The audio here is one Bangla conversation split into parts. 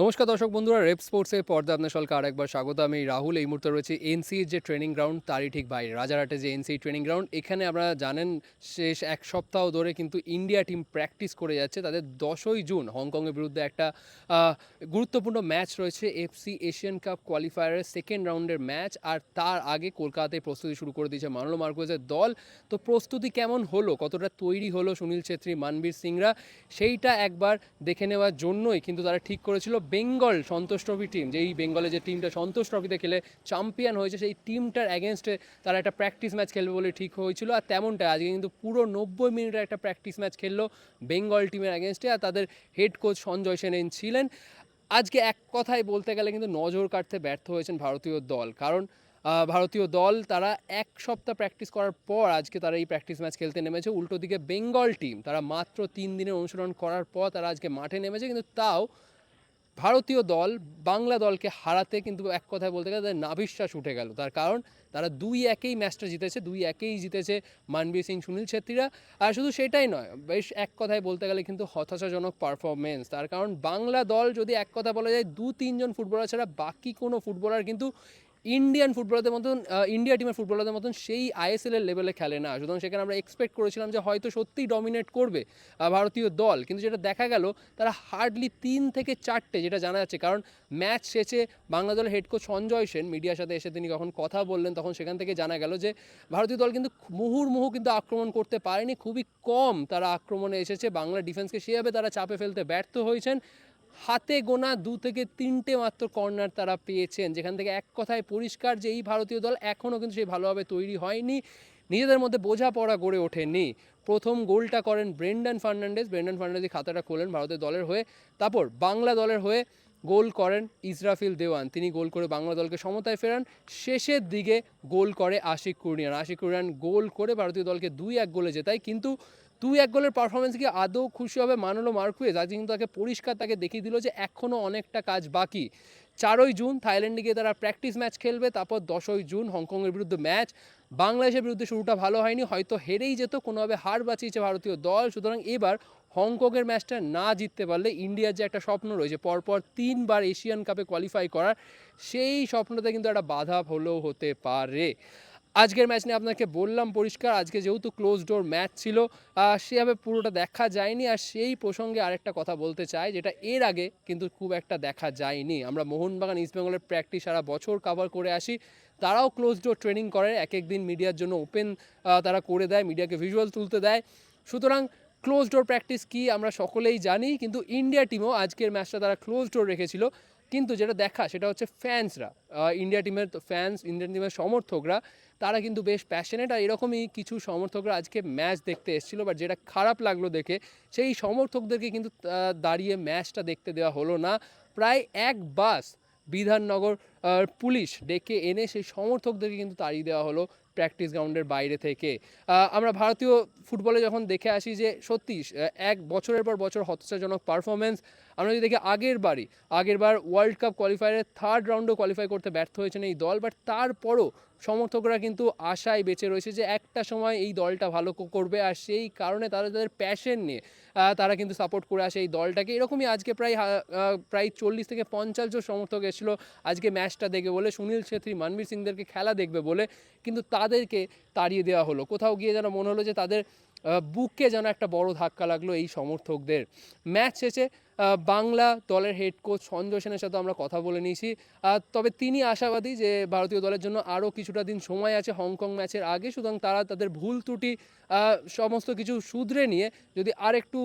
নমস্কার দর্শক বন্ধুরা, রেপ স্পোর্টসের পর্দা আপনার সকলকে আরেকবার স্বাগত। আমি রাহুল, এই মুহূর্তে রয়েছে এনসির যে ট্রেনিং গ্রাউন্ড, তারই ঠিক বাইরে। রাজারহাটে যে এনসি ট্রেনিং গ্রাউন্ড, এখানে আপনারা জানেন, শেষ এক সপ্তাহ ধরে কিন্তু ইন্ডিয়া টিম প্র্যাকটিস করে যাচ্ছে। তাদের দশই জুন হংকংয়ের বিরুদ্ধে একটা গুরুত্বপূর্ণ ম্যাচ রয়েছে এফসি এশিয়ান কাপ কোয়ালিফায়ারের সেকেন্ড রাউন্ডের ম্যাচ। আর তার আগে কলকাতায় প্রস্তুতি শুরু করে দিয়েছে মানলো মার্কোজের দল। তো প্রস্তুতি কেমন হলো? কতটা তৈরি হলো সুনীল ছেত্রী, মানবীর সিংরা? সেইটা একবার দেখে নেওয়ার জন্যই কিন্তু তারা ঠিক করেছিল। বেঙ্গল সন্তোষ ট্রফি টিম যে এই বেঙ্গলে যে টিমটা সন্তোষ ট্রফিতে খেলে চ্যাম্পিয়ন হয়েছে, সেই টিমটার অ্যাগেনস্টে তারা একটা প্র্যাকটিস ম্যাচ খেলবে বলে ঠিক হয়েছিল। আর তেমনটা আজকে কিন্তু পুরো নব্বই মিনিটের একটা প্র্যাকটিস ম্যাচ খেললো বেঙ্গল টিমের অ্যাগেনস্টে আর তাদের হেড কোচ সঞ্জয় সেন ছিলেন। আজকে এক কথায় বলতে গেলে কিন্তু নজর কাটতে ব্যর্থ হয়েছেন ভারতীয় দল, কারণ ভারতীয় দল তারা এক সপ্তাহ প্র্যাকটিস করার পর আজকে তারা এই প্র্যাকটিস ম্যাচ খেলতে নেমেছে। উল্টো দিকে বেঙ্গল টিম, তারা মাত্র তিন দিনের অনুশীলন করার পর তারা আজকে মাঠে নেমেছে, কিন্তু তাও ভারতীয় দল বাংলা দলকে হারাতে কিন্তু এক কথায় বলতে গেলে তাদের নাভিশ্বাস উঠে গেল। তার কারণ তারা দুই একেই ম্যাচটা জিতেছে, দুই একেই জিতেছে মানবীর সিং, সুনীল ছেত্রীরা। আর শুধু সেটাই নয়, বেশ এক কথায় বলতে গেলে কিন্তু হতাশাজনক পারফরমেন্স তার কারণ বাংলা দল যদি এক কথা বলা যায় দু তিনজন ফুটবলার ছাড়া বাকি কোনো ফুটবলার কিন্তু ইন্ডিয়ান ফুটবলারদের মতন ইন্ডিয়া টিমের ফুটবলারদের মতন সেই আইএসএল এর লেভেলে খেলে না। সুতরাং সেখানে আমরা এক্সপেক্ট করেছিলাম যে হয়তো সত্যিই ডমিনেট করবে ভারতীয় দল। কিন্তু যেটা দেখা গেল, তারা হার্ডলি তিন থেকে চারটে, যেটা জানা যাচ্ছে, কারণ ম্যাচ শেষে বাংলা দলের হেড কোচ সঞ্জয় সেন মিডিয়ার সাথে এসে তিনি যখন কথা বললেন, তখন সেখান থেকে জানা গেল যে ভারতীয় দল কিন্তু মুহুর্মুহু কিন্তু আক্রমণ করতে পারেনি। খুবই কম তারা আক্রমণে এসেছে। বাংলা ডিফেন্সকে সেভাবে তারা চাপে ফেলতে ব্যর্থ হয়েছেন। হাতে গোনা দু থেকে তিনটে মাত্র কর্নার তারা পেয়েছেন, যেখান থেকে এক কথায় পরিষ্কার যে এই ভারতীয় দল এখনও কিন্তু সেই ভালোভাবে তৈরি হয়নি, নিজেদের মধ্যে বোঝাপড়া গড়ে ওঠেনি। প্রথম গোলটা করেন ব্রেন্ডন ফার্নান্ডেজ ব্রেন্ডন ফার্নান্ডেজ খাতাটা খোলেন ভারতের দলের হয়ে। তারপর বাংলা দলের হয়ে গোল করেন ইসরাফিল দেওয়ান, তিনি গোল করে বাংলা দলকে সমতায় ফেরান। শেষের দিকে গোল করে আশিক কুর্নিয়ান, আশিক কুরিয়ান গোল করে ভারতীয় দলকে দুই এক গোলে জেতায়, কিন্তু দুই এক গোলের পারফরমেন্স কি আদৌ খুশি হবে মানলো মার্কুয়েজ? আজ কিন্তু তাকে পরিষ্কার তাকে দেখিয়ে দিল যে এখনও অনেকটা কাজ বাকি। চারই জুন থাইল্যান্ডে গিয়ে তারা প্র্যাকটিস ম্যাচ খেলবে, তারপর দশই জুন হংকংয়ের বিরুদ্ধে ম্যাচ বাংলাদেশের বিরুদ্ধে শুরুটা ভালো হয়নি, হয়তো হেরেই যেত, কোনোভাবে হার বাঁচিয়েছে ভারতীয় দল। সুতরাং এবার হংকংয়ের ম্যাচটা না জিততে পারলে ইন্ডিয়ার যে একটা স্বপ্ন রয়েছে, পরপর তিনবার এশিয়ান কাপে কোয়ালিফাই করার, সেই স্বপ্নতে কিন্তু একটা বাধা হলেও হতে পারে। আজকের ম্যাচ নিয়ে আপনাকে বললাম পরিষ্কার, আজকে যেহেতু ক্লোজ ডোর ম্যাচ ছিল সেভাবে পুরোটা দেখা যায়নি আর সেই প্রসঙ্গে আরেকটা কথা বলতে চাই, যেটা এর আগে কিন্তু খুব একটা দেখা যায়নি। আমরা মোহনবাগান ইস্টবেঙ্গলের প্র্যাকটিস সারা বছর কভার করে আসি, তারাও ক্লোজ ডোর ট্রেনিং করে, এক এক দিন মিডিয়ার জন্য ওপেন তারা করে দেয় মিডিয়াকে ভিজুয়াল তুলতে দেয়। সুতরাং ক্লোজ ডোর প্র্যাকটিস কি আমরা সকলেই জানি, কিন্তু ইন্ডিয়া টিমও আজকের ম্যাচটা তারা ক্লোজ ডোর রেখেছিল। কিন্তু যেটা দেখা, সেটা হচ্ছে ফ্যান্সরা ইন্ডিয়া টিমের ফ্যান্স ইন্ডিয়ান টিমের সমর্থকরা, তারা কিন্তু বেশ প্যাশনেট আর এরকমই কিছু সমর্থকরা আজকে ম্যাচ দেখতে এসেছিল বাট যেটা খারাপ লাগল দেখে, সেই সমর্থকদেরকে কিন্তু দাঁড়িয়ে ম্যাচটা দেখতে দেওয়া হলো না। প্রায় এক বাস বিধাননগর পুলিশ ডেকে এনে সেই সমর্থকদেরকে কিন্তু তাড়িয়ে দেওয়া হলো প্র্যাকটিস গ্রাউন্ডের বাইরে থেকে। আমরা ভারতীয় ফুটবলে যখন দেখে আসি যে সত্যি এক বছরের পর বছর হতাশাজনক পারফরমেন্স আমরা যদি দেখি আগের বারই, আগের বার ওয়ার্ল্ড কাপ কোয়ালিফায়ারের থার্ড রাউন্ডও কোয়ালিফাই করতে ব্যর্থ হয়েছেন এই দল বাট তারপরও সমর্থকরা কিন্তু আশায় বেঁচে রয়েছে যে একটা সময় এই দলটা ভালো করবে আর সেই কারণে তারা তাদের প্যাশন নিয়ে তারা কিন্তু সাপোর্ট করে আসে এই দলটাকে। এরকমই আজকে প্রায় প্রায় চল্লিশ থেকে পঞ্চাশ জন সমর্থক এসেছিল আজকে ম্যাচটা দেখবে বলে, সুনীল ছেত্রী, মানবীর সিংদেরকে খেলা দেখবে বলে কিন্তু তাদেরকে তাড়িয়ে দেওয়া হলো। কোথাও গিয়ে যেন মনে হলো যে তাদের বুকে যেন একটা বড় ধাক্কা লাগল এই সমর্থকদের। ম্যাচ শেষে বাংলা দলের হেড কোচ সঞ্জয় সেনের সাথে আমরা কথা বলে নিয়েছি। তবে তিনি আশাবাদী যে ভারতীয় দলের জন্য আরও কিছুটা দিন সময় আছে হংকং ম্যাচের আগে, সুতরাং তারা তাদের ভুল ত্রুটি সমস্ত কিছু শুধরে নিয়ে যদি আর একটু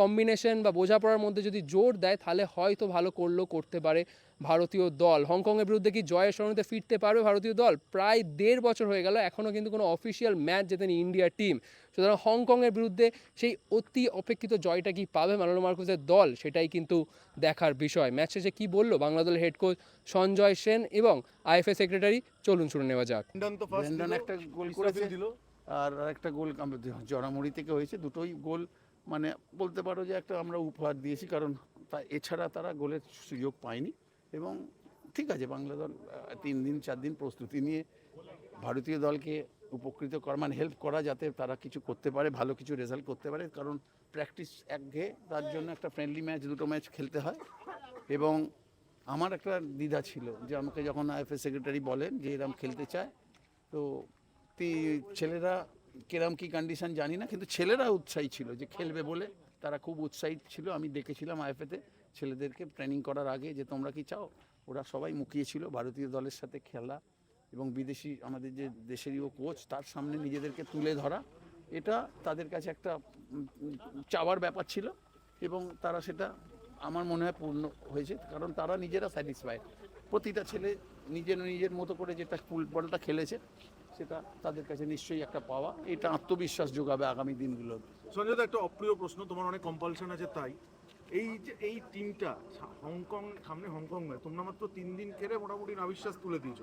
কম্বিনেশন বা বোঝাপড়ার মধ্যে যদি জোর দেয়, তাহলে হয়তো ভালো করলেও করতে পারে ভারতীয় দল। হংকংয়ের বিরুদ্ধে কি জয়ের সরণিতে ফিরতে পারবে ভারতীয় দল? প্রায় দেড় বছর হয়ে গেল, এখনও কিন্তু কোনো অফিসিয়াল ম্যাচ জেতেনি ইন্ডিয়া টিম সুতরাং হংকংয়ের বিরুদ্ধে সেই অতি অপেক্ষিত জয়টা কি পাবে মানলো মার্কুসের দল? সেটাই কিন্তু দেখার বিষয়। ম্যাচ শেষে কি বলল বাংলা দলের হেড কোচ সঞ্জয় সেন এবং আইএফএ সেক্রেটারি চলুন শুনে নেওয়া যাক। একটা গোল করেছে আর একটা গোল জড়ামুড়ি থেকে হয়েছে। দুটোই গোল মানে বলতে পারো যে একটা আমরা উপহার দিয়েছি কারণ তা এছাড়া তারা গোলের সুযোগ পায়নি। এবং ঠিক আছে বাংলা দল তিন দিন চার দিন প্রস্তুতি নিয়ে ভারতীয় দলকে উপকৃত করা মানে হেল্প করা যাতে তারা কিছু করতে পারে ভালো কিছু রেজাল্ট করতে পারে। কারণ প্র্যাকটিস একঘেয়ে তার জন্য একটা ফ্রেন্ডলি ম্যাচ দুটো ম্যাচ খেলতে হয়। এবং আমার একটা দ্বিধা ছিল যে আমাকে যখন আইএফএ সেক্রেটারি বলেন যে এরম খেলতে চায় তো তি- ছেলেরা কিরম কি কন্ডিশন জানি না কিন্তু ছেলেরা উৎসাহী ছিল যে খেলবে বলে। তারা খুব উৎসাহিত ছিল। আমি দেখেছিলাম আইএফএতে ছেলেদেরকে ট্রেনিং করার আগে যে তোমরা কি চাও? ওরা সবাই মুখিয়েছিল ভারতীয় দলের সাথে খেলা এবং বিদেশি আমাদের যে দেশেরও কোচ তার সামনে নিজেদেরকে তুলে ধরা, এটা তাদের কাছে একটা চাওয়ার ব্যাপার ছিল এবং তারা সেটা আমার মনে হয় পূর্ণ হয়েছে, কারণ তারা নিজেরা স্যাটিসফাইড প্রতিটা ছেলে নিজের নিজের মতো করে যেটা ফুটবলটা খেলেছে, সেটা তাদের কাছে নিশ্চয়ই একটা পাওয়া। এটা আত্মবিশ্বাস যোগাবে আগামী দিনগুলোতে সঞ্জয় একটা অপ্রিয় প্রশ্ন, তোমার অনেক কম্পালশন আছে, তাই। এই যে, এই টিমটা হংকং, সামনে হংকং নয়, তোমরা মাত্র তিন দিন খেলে মোটামুটি নাবিশ্বাস তুলে দিয়েছ।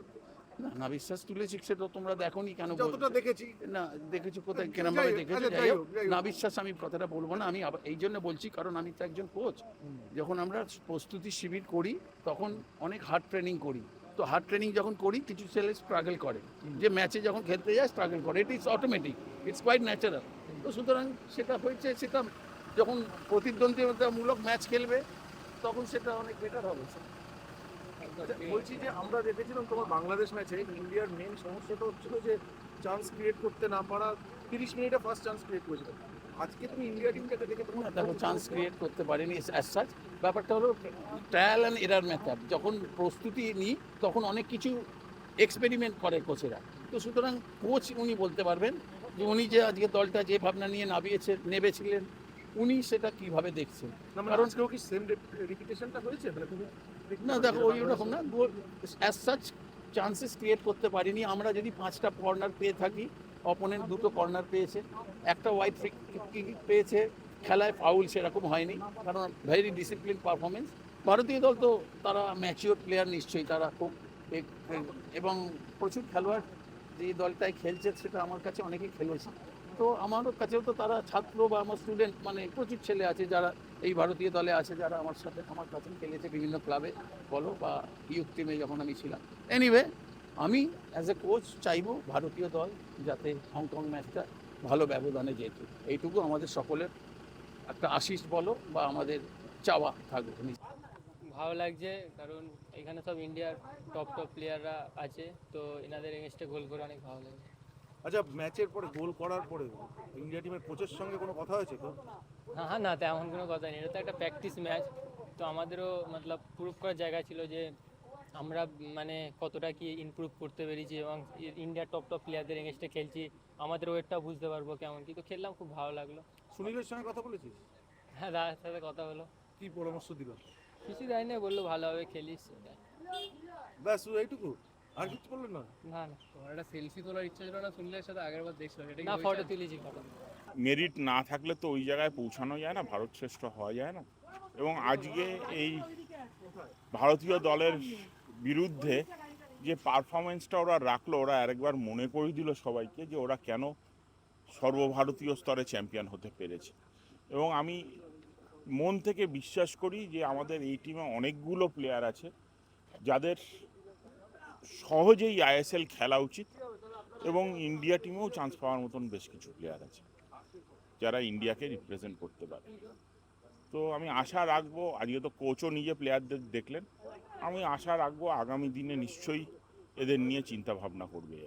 না না বিশ্বাস তুলেছি সেটা তোমরা দেখোনি কেন যতটা দেখেছি। না দেখেছ কোথায় কেরম ভাবে দেখেছ? আচ্ছা, যাই হোক হোক। না বিশ্বাস আমি কথাটা বলব না আমি এই জন্য বলছি কারণ আমি তো একজন কোচ যখন আমরা প্রস্তুতি শিবির করি তখন অনেক হার্ড ট্রেনিং করি। তো হার্ড ট্রেনিং যখন করি কিছু ছেলে স্ট্রাগল করে। যে ম্যাচে যখন খেলতে যায় স্ট্রাগল করে। It is automatic it's quite natural তো সুতরাং সেটা হয়েছে সেটা যখন প্রতিদ্বন্দ্বিতামূলক ম্যাচ খেলবে তখন সেটা অনেক বেটার হবে। আচ্ছা, বলছি যে আমরা দেখেছিলাম তোমার বাংলাদেশ ম্যাচে ইন্ডিয়ার মেন সমস্যাটা হচ্ছিল যে চান্স ক্রিয়েট করতে না পারা তিরিশ মিনিটে ফার্স্ট চান্স ক্রিয়েট করেছিল। আজকে তুমি ইন্ডিয়া টিমটাকে দেখে তোমার দেখো চান্স ক্রিয়েট করতে পারিনি অ্যাজ সাচ ব্যাপারটা হলো ট্রায়াল অ্যান্ড এরার মেথড যখন প্রস্তুতি নিই তখন অনেক কিছু এক্সপেরিমেন্ট করে কোচেরা তো সুতরাং কোচ উনি বলতে পারবেন যে উনি যে আজকে দলটা যে ভাবনা নিয়ে নামিয়েছে নেবেছিলেন উনি সেটা কীভাবে দেখছেন? না মানে কারণ- আজকেও কি সেম রিপিটেশনটা হয়েছে? মানে না দেখো ওই রকম না? অ্যাজ সাচ চান্সেস ক্রিয়েট করতে পারিনি। আমরা যদি পাঁচটা কর্নার পেয়ে থাকি অপোনেন্ট দুটো কর্নার পেয়েছে। একটা ওয়াইড ফ্রি পেয়েছে। খেলায় ফাউল সেরকম হয়নি। কারণ ভেরি ডিসিপ্লিন পারফরমেন্স ভারতীয় দল তো তারা ম্যাচিওর প্লেয়ার নিশ্চয়ই তারা খুব এবং প্রচুর খেলোয়াড় যে দলটায় খেলছে সেটা আমার কাছে অনেকেই খেলেছে। তো আমার কাছেও তো তারা ছাত্র বা আমার স্টুডেন্ট মানে প্রচুর ছেলে আছে যারা এই ভারতীয় দলে আছে, যারা আমার সাথে, আমার কাছে খেলেছে বিভিন্ন ক্লাবে বলো বা ইউথ টিমে যখন আমি ছিলাম। এনিওয়ে আমি অ্যাজ এ কোচ চাইব ভারতীয় দল যাতে হংকং ম্যাচটা ভালো ব্যবধানে যেত এইটুকু আমাদের সকলের একটা আশিস বলো বা আমাদের চাওয়া থাকবে। ভালো লাগছে, কারণ এখানে সব ইন্ডিয়ার টপ টপ প্লেয়াররা আছে, তো এনাদের এগেনস্টে গোল করে অনেক ভালো লাগছে। আচ্ছা ম্যাচের পরে গোল করার পরে ইন্ডিয়া টিমের কোচের সঙ্গে কোনো কথা হয়েছে তো? হ্যাঁ হ্যাঁ না তেমন কোনো কথা নেই। এটা তো একটা প্র্যাকটিস ম্যাচ তো আমাদেরও মতলব প্রুভ করার জায়গা ছিল যে আমরা মানে কতটা কি ইমপ্রুভ করতে পেরেছি এবং ইন্ডিয়ার টপ টপ প্লেয়ারদের এগেনস্টে খেলছি। আমাদের ওয়েটটা বুঝতে পারব কেমন কি। তো খেললাম খুব ভালো লাগল। সুনীলের সঙ্গে কথা বলেছিস? হ্যাঁ দাদার সাথে কথা হলো। কি পরামর্শ দিল? কিছু দেয় না বলল ভালোভাবে খেলিস। ব্যাস এইটুকু। আর কিছু বললেন না? না না। একটা সেলফি তোলার ইচ্ছা ছিল না সুনীলের সাথে আগের বার দেখছিলাম কি না ফটো তুলেছি ফটো মেরিট না থাকলে তো ওই জায়গায় পৌঁছানো যায় না ভারত শ্রেষ্ঠ হওয়া যায় না। এবং আজকে এই ভারতীয় দলের বিরুদ্ধে যে পারফরমেন্সটা ওরা রাখল ওরা আরেকবার মনে করে দিল সবাইকে যে ওরা কেন সর্বভারতীয় স্তরে চ্যাম্পিয়ন হতে পেরেছে। এবং আমি মন থেকে বিশ্বাস করি যে আমাদের এই টিমে অনেকগুলো প্লেয়ার আছে যাদের সহজেই আইএসএল খেলা উচিত এবং ইন্ডিয়া টিমেও চান্স পাওয়ার মতন বেশ কিছু প্লেয়ার আছে, যারা ইন্ডিয়াকে রিপ্রেজেন্ট করতে পারে। তো আমি আশা রাখব, আজকে তো কোচও নিজে প্লেয়ারদের দেখলেন, আমি আশা রাখব আগামী দিনে নিশ্চয়ই এদের নিয়ে চিন্তা ভাবনা করবে